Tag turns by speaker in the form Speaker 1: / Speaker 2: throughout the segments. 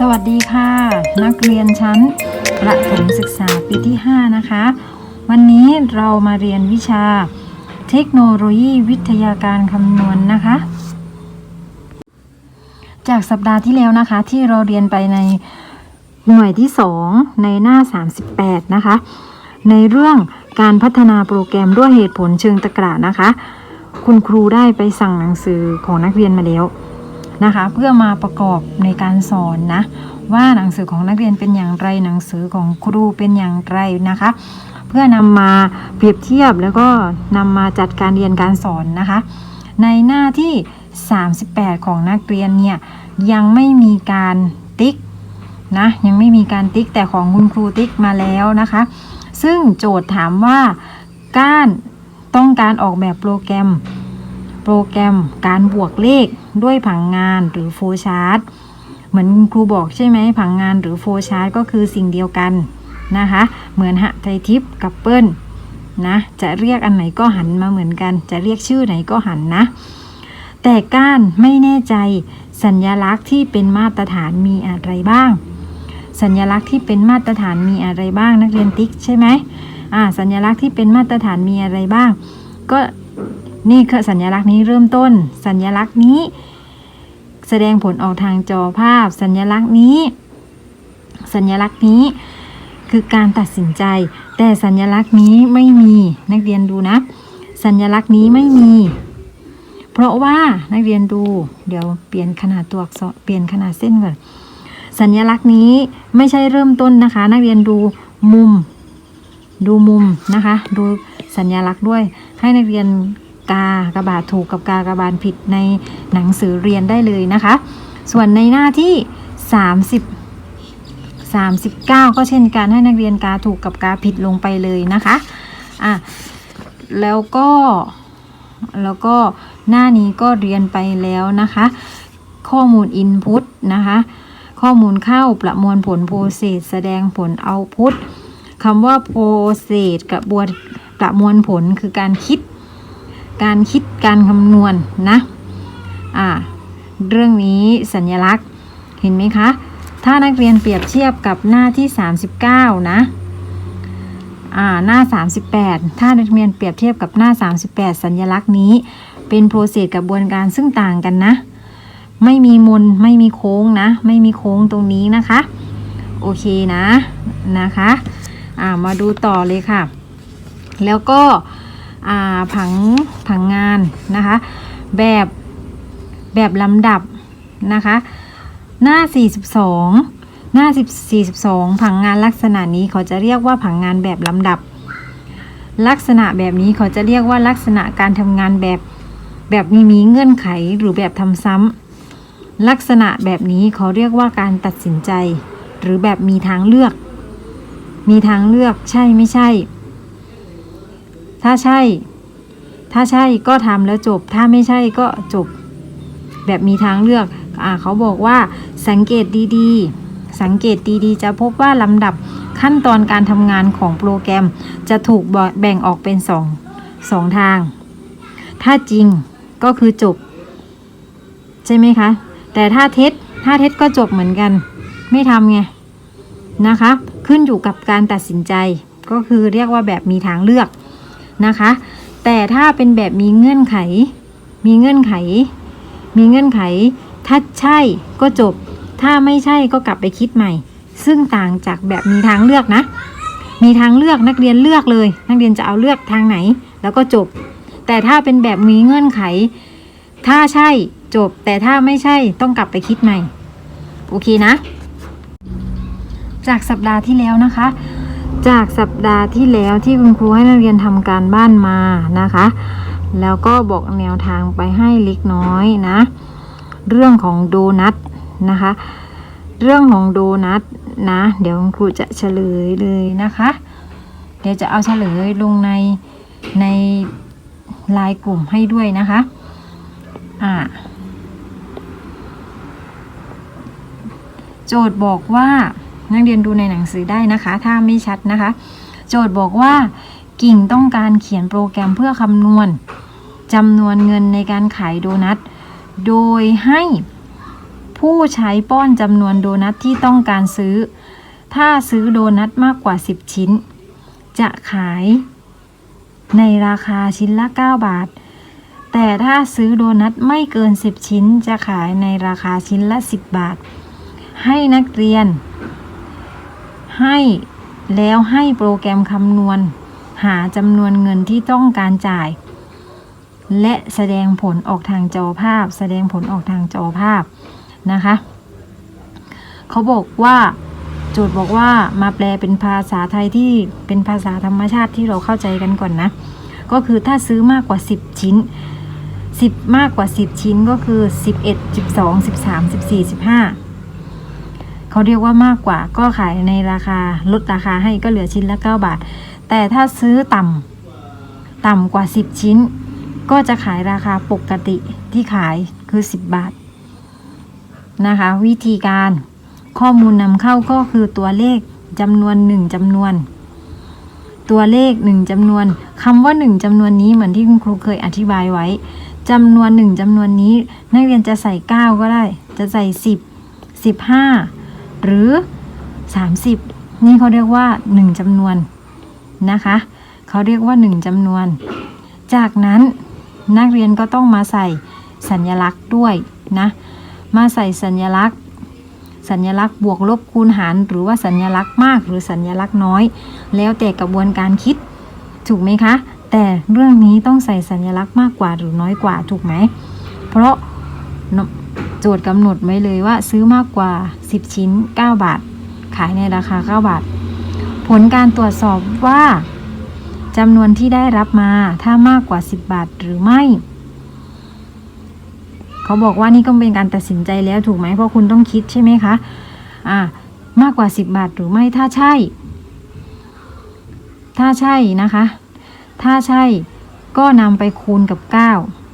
Speaker 1: สวัสดีค่ะ นักเรียนชั้นประถมศึกษาปีที่ 5 นะคะ วันนี้เรามาเรียนวิชาเทคโนโลยีวิทยาการคำนวณนะคะ จากสัปดาห์ที่แล้วนะคะ ที่เราเรียนไปในหน่วยที่ 2 ในหน้า 38 นะคะ ในเรื่องการพัฒนาโปรแกรมด้วยเหตุผลเชิงตะกร้านะคะ คุณครูได้ไปสั่งหนังสือของนักเรียนมาแล้ว นะคะ เพื่อมาประกอบในการสอนนะ ว่าหนังสือของนักเรียนเป็นอย่างไรหนังสือของครูเป็นอย่างไรนะคะ เพื่อนำมาเปรียบเทียบแล้วก็นำมาจัดการเรียนการสอนนะคะ ในหน้าที่ 38 ของนักเรียนเนี่ยยังไม่มีการติ๊กนะยังไม่มีการติ๊กแต่ของคุณครูติ๊กมาแล้วนะคะ ซึ่งโจทย์ถามว่าการต้องการออกแบบโปรแกรม โปรแกรมการบวกเลขด้วยผังงานหรือโฟชาร์ตเหมือนครูบอกใช่ไหมผังงานหรือโฟชาร์ตก็คือสิ่งเดียวกันนะคะ เหมือนหะไทยทิปกับเปิ้ลนะจะเรียกอันไหนก็หันมาเหมือนกัน จะเรียกชื่อไหนก็หันนะ แต่ก้านไม่แน่ใจสัญญลักษณ์ที่เป็นมาตรฐานมีอะไรบ้าง สัญลักษณ์ที่เป็นมาตรฐานมีอะไรบ้างนักเรียนติ๊กใช่ไหมอ่าสัญลักษณ์ที่เป็นมาตรฐานมีอะไรบ้าง ก็ นี่คือสัญลักษณ์นี้เริ่มต้น สัญลักษณ์นี้ แสดงผลออกทางจอภาพ สัญลักษณ์นี้ สัญลักษณ์นี้คือการตัดสินใจ แต่สัญลักษณ์นี้ไม่มีนักเรียนดูนะ สัญลักษณ์นี้ไม่มี เพราะว่านักเรียนดู เดี๋ยวเปลี่ยนขนาดตัวอักษรเปลี่ยนขนาดเส้นก่อนสัญลักษณ์นี้ไม่ใช่เริ่มต้นนะคะ นักเรียนดูมุม ดูมุมนะคะ ดูสัญลักษณ์ด้วยให้นักเรียน กากระบาดถูกกับกากระบาดผิดในหนังสือเรียนได้เลยนะคะ ส่วนในหน้าที่ 30 39 ก็เช่นกันให้นักเรียนกาถูกกับกาผิดลงไปเลยนะคะอะแล้วก็แล้วก็หน้านี้ก็เรียนไปแล้วนะคะ ข้อมูล Input นะคะ ข้อมูลเข้าประมวลผล Process แสดงผล Output คำว่า Process กระบวนประมวลผลคือการคิด การคิดการคำนวณนนะอ่าเรื่องนี้สัญลักษณ์เห็นไหมคะ ถ้านักเรียนเปรียบเทียบกับหน้าที่ 39 นะอ่าหน้า 38 ถ้านักเรียนเปรียบเทียบกับหน้า 38 สัญลักษณ์นี้ เป็นโปรเซสกระบวนการซึ่งต่างกันนะ ไม่มีมนไม่มีโค้งนะ ไม่มีโค้งตรงนี้นะคะ โอเคนะนะคะอ่ามาดูต่อเลยค่ะ แล้วก็ ผังผังงานนะคะ แบบแบบลำดับนะคะ หน้า 42 หน้า42 ผังงานลักษณะนี้เขาจะเรียกว่าผังงานแบบลำดับ ลักษณะแบบนี้เขาจะเรียกว่าลักษณะการทำงานแบบแบบมีมีเงื่อนไขหรือแบบทำซ้ำลักษณะแบบนี้เขาเรียกว่าการตัดสินใจ หรือแบบมีทางเลือก มีทางเลือกใช่ไม่ใช่ ถ้าใช่ ถ้าใช่ก็ทำแล้วจบ ถ้าไม่ใช่ก็จบ แบบมีทางเลือกอ่าเขาบอกว่าสังเกตดีๆ สังเกตดีๆ จะพบว่าลำดับขั้นตอนการทำงานของโปรแกรมจะถูกแบ่งออกเป็นสองสองทาง ถ้าจริงก็คือจบ ใช่ไหมคะ แต่ถ้าเท็จถ้าเท็จก็จบเหมือนกัน ไม่ทำไงนะคะ ขึ้นอยู่กับการตัดสินใจก็คือเรียกว่าแบบมีทางเลือก นะคะ แต่ถ้าเป็นแบบมีเงื่อนไข มีเงื่อนไข มีเงื่อนไข ถ้าใช่ก็จบ ถ้าไม่ใช่ก็กลับไปคิดใหม่ ซึ่งต่างจากแบบมีทางเลือกนะ มีทางเลือกนักเรียนเลือกเลย นักเรียนจะเอาเลือกทางไหน แล้วก็จบ แต่ถ้าเป็นแบบมีเงื่อนไข ถ้าใช่จบ แต่ถ้าไม่ใช่ต้องกลับไปคิดใหม่ โอเคนะ จากสัปดาห์ที่แล้วนะคะ จากสัปดาห์ที่แล้วที่คุณครูให้นักเรียนทำการบ้านมานะคะ แล้วก็บอกแนวทางไปให้เล็กน้อยนะ เรื่องของโดนัทนะคะ เรื่องของโดนัทนะ เดี๋ยวคุณครูจะเฉลยเลยนะคะ เดี๋ยวจะเอาเฉลยลงในในไลน์กลุ่มให้ด้วยนะคะ อ่าโจทย์บอกว่า นักเรียนดูในหนังสือได้นะคะ ถ้าไม่ชัดนะคะ โจทย์บอกว่ากิ่งต้องการเขียนโปรแกรมเพื่อคำนวณจำนวนเงินในการขายโดนัท โดยให้ผู้ใช้ป้อนจำนวนโดนัทที่ต้องการซื้อ ถ้าซื้อโดนัทมากกว่า 10 ชิ้น จะขายในราคาชิ้นละ 9 บาท แต่ถ้าซื้อโดนัทไม่เกิน 10 ชิ้น จะขายในราคาชิ้นละ 10 บาท ให้นักเรียน ให้แล้วให้โปรแกรมคำนวณ หาจำนวนเงินที่ต้องการจ่าย และแสดงผลออกทางจอภาพ แสดงผลออกทางจอภาพนะคะ เขาบอกว่าโจทย์บอกว่ามาแปลเป็นภาษาไทยที่เป็นภาษาธรรมชาติที่เราเข้าใจกันก่อนนะ ก็คือถ้าซื้อมากกว่า 10 ชิ้น 10 มากกว่า 10 ชิ้นก็คือ 11 12 13 14 15 เขาเรียกว่ามากกว่าก็ขายในราคาลดราคาให้ก็เหลือชิ้นละ 9 บาท แต่ถ้าซื้อต่ำต่ำกว่า 10 ชิ้น ก็จะขายราคาปกติที่ขายคือ 10 บาทนะคะ วิธีการข้อมูลนำเข้าก็คือตัวเลขจำนวนหนึ่งจำนวน ตัวเลขหนึ่งจำนวนคำว่าหนึ่งจำนวนนี้เหมือนที่คุณครูเคยอธิบายไว้จำนวนหนึ่งจำนวนนี้ นักเรียนจะใส่ 9 ก็ได้ จะใส่ 10 15 หรือ 30 นี่เขาเรียกว่า 1จำนวนนะคะ เขาเรียกว่า 1จำนวน จากนั้นนักเรียนก็ต้องมาใส่สัญลักษณ์ด้วยนะ มาใส่สัญลักษณ์ สัญลักษณ์บวกลบคูณหาร หรือว่าสัญลักษณ์มาก หรือสัญลักษณ์น้อย แล้วแต่กระบวนการคิดถูกไหมคะ แต่เรื่องนี้ต้องใส่สัญลักษณ์มากกว่าหรือน้อยกว่าถูกไหม เพราะ จทย์กำหนดไว้เลยว่าซื้อมากกว่า 10 ชิ้น 9 บาท ขายในราคา 9 บาท ผลการตรวจสอบว่าจำนวนที่ได้รับมาถ้ามากกว่า 10 บาทหรือไม่ เขาบอกว่านี่ก็เป็นการตัดสินใจแล้วถูกไหมเพราะคุณต้องคิดใช่ไหมคะอ่ามากกว่า 10 บาทหรือไม่ถ้าใช่ ถ้าใช่นะคะ ถ้าใช่ก็นำไปคูณกับ 9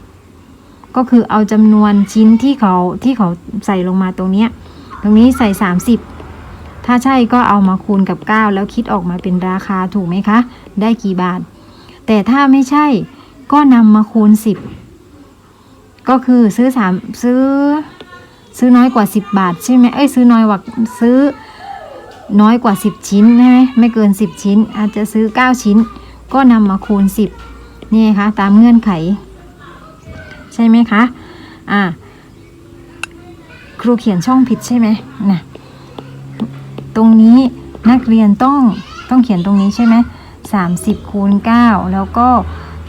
Speaker 1: ก็คือเอาจำนวนชิ้นที่เขาที่เขาใส่ลงมาตรงเนี้ยตรงนี้ใส่ 30 ถ้าใช่ก็เอามาคูณกับ 9 แล้วคิดออกมาเป็นราคาถูกไหมคะ ได้กี่บาท แต่ถ้าไม่ใช่ก็นำมาคูณ 10 ก็คือซื้อสามซื้อซื้อน้อยกว่า 10 บาทใช่ไหมเอ้ยซื้อน้อยกว่าซื้อน้อยกว่า 10 ชิ้นใช่ไหมไม่เกิน 10 ชิ้น อาจจะซื้อ 9 ชิ้น ก็นำมาคูณ 10 นี่คะตามเงื่อนไข ใช่ไหมคะอ่าครูเขียนช่องผิดใช่ไหมนะตรงนี้นักเรียนต้องต้องเขียนตรงนี้ใช่ไหมสามสิบคูณเก้าแล้วก็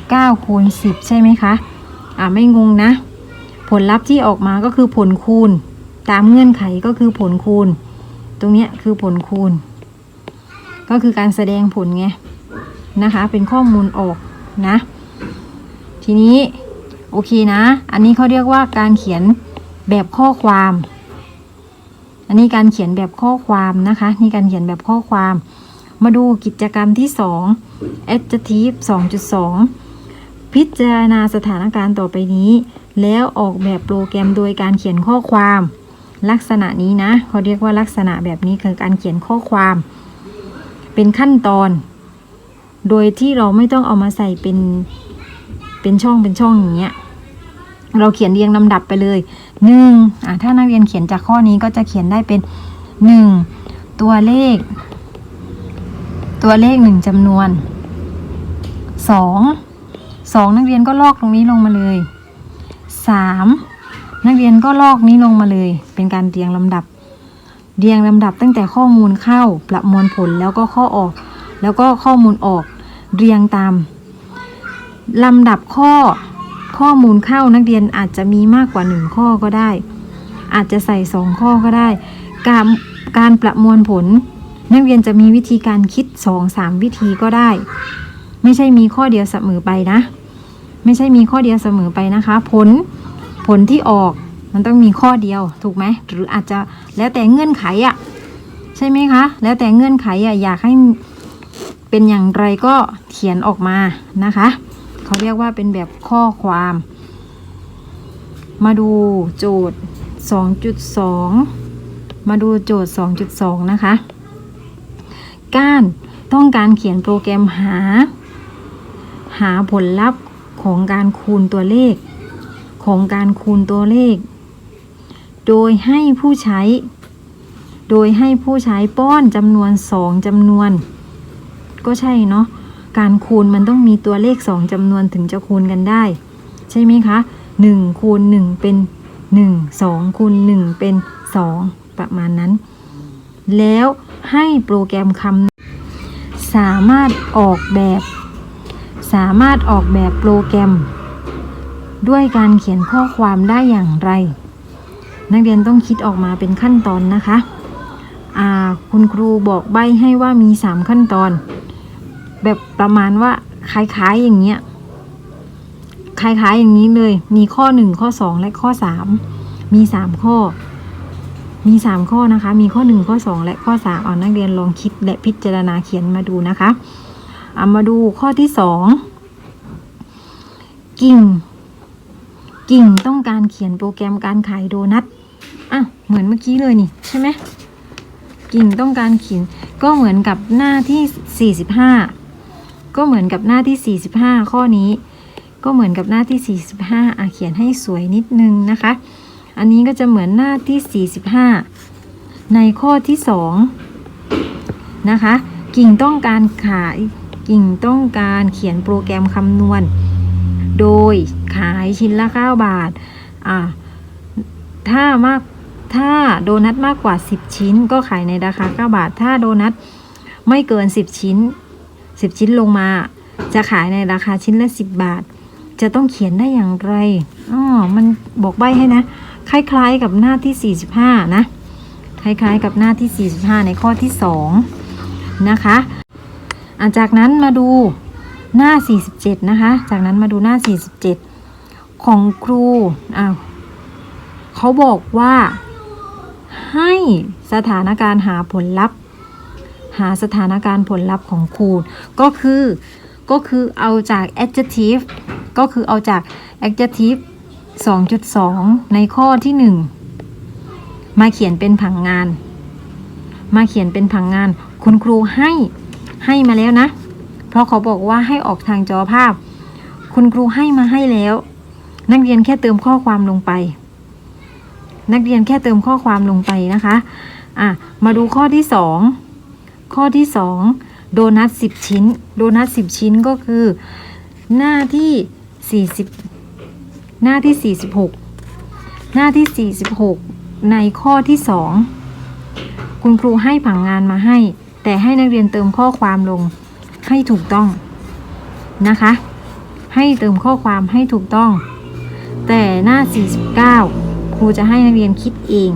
Speaker 1: เก้าคูณสิบใช่ไหมคะอ่าไม่งงนะ ผลลัพธ์ที่ออกมาก็คือผลคูณ ตามเงื่อนไขก็คือผลคูณ ตรงนี้คือผลคูณ ก็คือการแสดงผลไงนะคะ เป็นข้อมูลออกนะ ทีนี้ โอเคนะ อันนี้เขาเรียกว่าการเขียนแบบข้อความ อันนี้การเขียนแบบข้อความนะคะ นี่การเขียนแบบข้อความ มาดูกิจกรรมที่ 2 adjective 2.2 พิจารณาสถานการณ์ต่อไปนี้ แล้วออกแบบโปรแกรมโดยการเขียนข้อความ ลักษณะนี้นะเขาเรียกว่าลักษณะแบบนี้คือการเขียนข้อความ เป็นขั้นตอน โดยที่เราไม่ต้องเอามาใส่เป็นเป็นช่องเป็นช่องอย่างเงี้ย เราเขียนเรียงลำดับไปเลยหนึ่งอะถ้านักเรียนเขียนจากข้อนี้ก็จะเขียนได้เป็นหนึ่งตัวเลข ตัวเลขหนึ่งจำนวนสองสองนักเรียนก็ลอกตรงนี้ลงมาเลยสามนักเรียนก็ลอกนี้ลงมาเลย เป็นการเรียงลำดับ เรียงลำดับตั้งแต่ข้อมูลเข้าประมวลผลแล้วก็ข้อออก แล้วก็ข้อมูลออก เรียงตามลำดับข้อ ข้อมูลเข้านักเรียนอาจจะมีมากกว่า 1 ข้อก็ได้ อาจจะใส่ 2 ข้อก็ได้ การการประมวลผล นักเรียนจะมีวิธีการคิด 2-3 วิธีก็ได้ ไม่ใช่มีข้อเดียวเสมอไปนะ ไม่ใช่มีข้อเดียวเสมอไปนะคะ ผลผลที่ออกมันต้องมีข้อเดียวถูกไหมหรืออาจจะแล้วแต่เงื่อนไขอะ่ะใช่ไหมคะ แล้วแต่เงื่อนไขอะ่ะอยากให้เป็นอย่างไรก็เขียนออกมานะคะ เขาเรียกว่าเป็นแบบข้อความ มาดูโจทย์ 2.2 มาดูโจทย์ 2.2 นะคะการต้องการเขียนโปรแกรมหา หาผลลัพธ์ของการคูณตัวเลข ของการคูณตัวเลข โดยให้ผู้ใช้ โดยให้ผู้ใช้ป้อนจำนวนสองจำนวน ก็ใช่เนาะ การคูณมันต้องมีตัวเลขสองจำนวนถึงจะคูณกันได้ ใช่ไหมคะหนึ่งคูณหนึ่งเป็นหนึ่งสองคูณหนึ่งเป็นสองประมาณนั้น แล้วให้โปรแกรมคำสามารถออกแบบ สามารถออกแบบโปรแกรม ด้วยการเขียนข้อความได้อย่างไร นักเรียนต้องคิดออกมาเป็นขั้นตอนนะคะคุณครูบอกใบให้ว่ามี 3 ขั้นตอน แบบประมาณว่าคล้ายๆอย่างเงี้ยคล้ายๆอย่างนี้เลย มีข้อ1ข้อ2และข้อ3มี3ข้อ มี3ข้อนะคะ มีข้อ1ข้อ2และข้อ3เอานักเรียนลองคิดและพิจารณาเขียนมาดูนะคะเอามาดูข้อที่2กิ่ง กิ่งต้องการเขียนโปรแกรมการขายโดนัทอะเหมือนเมื่อกี้เลยนี่ใช่ไหมกิ่งต้องการเขียนก็เหมือนกับหน้าที่45 ก็เหมือนกับหน้าที่ 45 ข้อนี้ ก็เหมือนกับหน้าที่ 45อะเขียนให้สวยนิดนึงนะคะ อันนี้ก็จะเหมือนหน้าที่ 45 ในข้อที่ 2 นะคะ กิ่งต้องการขายกิ่งต้องการเขียนโปรแกรมคำนวณ โดยขายชิ้นละ 9 บาทอ่าถ้ามากถ้าโดนัทมากกว่า 10 ชิ้น ก็ขายในราคา 9 บาท ถ้าโดนัทไม่เกิน 10 ชิ้น 10 ชิ้นลงมา จะขายในราคาชิ้นละ 10 บาท จะต้องเขียนได้อย่างไรอ๋อมันบอกใบให้นะ คล้ายๆกับหน้าที่ 45 นะ คล้ายๆกับหน้าที่ 45 ในข้อที่ 2 นะคะอะจากนั้นมาดูหน้า 47 นะคะ จากนั้นมาดูหน้า 47 ของครูอ้าวเขาบอกว่าให้สถานการณ์หาผลลัพธ์ หาสถานการณ์ผลลัพธ์ของครูก็คือก็คือเอาจาก adjective ก็คือเอาจาก adjective 2.2 ในข้อที่ 1 มาเขียนเป็นผังงาน มาเขียนเป็นผังงาน คุณครูให้ให้มาแล้วนะ เพราะเขาบอกว่าให้ออกทางจอภาพ คุณครูให้มาให้แล้ว นักเรียนแค่เติมข้อความลงไป นักเรียนแค่เติมข้อความลงไปนะคะ อะ มาดูข้อที่สอง ข้อที่สองโดนัทสิบชิ้น โดนัทสิบชิ้นก็คือ หน้าที่สี่สิบหน้าที่สี่สิบหกหน้าที่สี่สิบหกในข้อที่สองคุณครูให้ผังงานมาให้ แต่ให้นักเรียนเติมข้อความลงให้ถูกต้องนะคะ ให้เติมข้อความให้ถูกต้อง แต่หน้า 49 ครูจะให้นักเรียนคิดเอง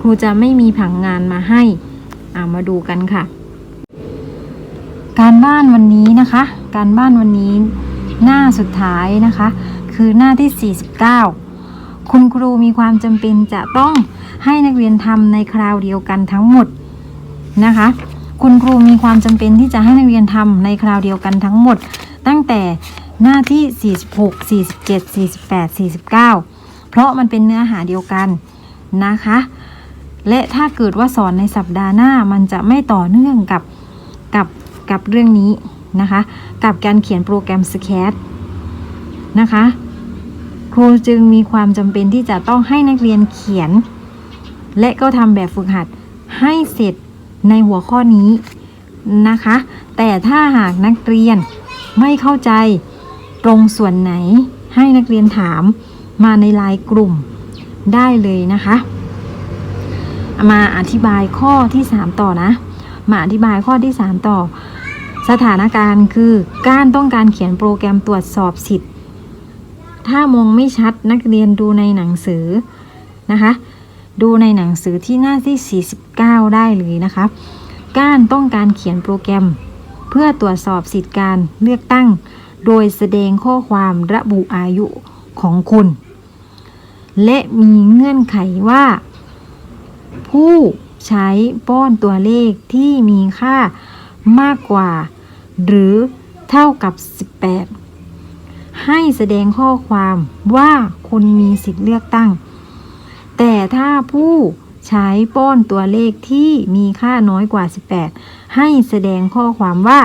Speaker 1: ครูจะไม่มีผังงานมาให้ อ่ามาดูกันค่ะ การบ้านวันนี้นะคะ การบ้านวันนี้หน้าสุดท้ายนะคะ คือหน้าที่ 49 คุณครูมีความจำเป็นจะต้องให้นักเรียนทำในคราวเดียวกันทั้งหมดนะคะ คุณครูมีความจำเป็นที่จะให้นักเรียนทำในคราวเดียวกันทั้งหมด ตั้งแต่หน้าที่ 46 47 48 49 เพราะมันเป็นเนื้อหาเดียวกันนะคะ และถ้าเกิดว่าสอนในสัปดาห์หน้ามันจะไม่ต่อเนื่องกับกับกับเรื่องนี้นะคะ กับการเขียนโปรแกรม SCAD นะคะ ครูจึงมีความจำเป็นที่จะต้องให้นักเรียนเขียน และก็ทำแบบฝึกหัดให้เสร็จในหัวข้อนี้นะคะ แต่ถ้าหากนักเรียนไม่เข้าใจตรงส่วนไหนให้นักเรียนถามมาในไลน์กลุ่มได้เลยนะคะ มาอธิบายข้อที่ 3 ต่อนะ มาอธิบายข้อที่ 3 ต่อ สถานการณ์คือการต้องการเขียนโปรแกรมตรวจสอบสิทธิ์ ถ้ามองไม่ชัดนักเรียนดูในหนังสือนะคะ ดูในหนังสือที่หน้าที่ 49 ได้เลยนะคะการต้องการเขียนโปรแกรม เพื่อตรวจสอบสิทธิการเลือกตั้ง โดยแสดงข้อความระบุอายุของคุณ และมีเงื่อนไขว่า ผู้ใช้ป้อนตัวเลขที่มีค่ามากกว่า หรือเท่ากับ 18 ให้แสดงข้อความว่าคุณมีสิทธิ์เลือกตั้ง แต่ถ้าผู้ใช้ป้อนตัวเลขที่มีค่าน้อยกว่า 18 ให้แสดงข้อความว่า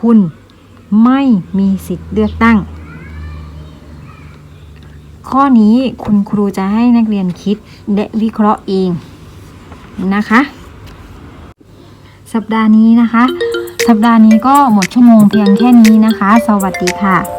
Speaker 1: คุณไม่มีสิทธิ์เลือกตั้ง ข้อนี้คุณครูจะให้นักเรียนคิดและวิเคราะห์เอง นะคะ สัปดาห์นี้นะคะ สัปดาห์นี้ก็หมดชั่วโมงเพียงแค่นี้นะคะ สวัสดีค่ะ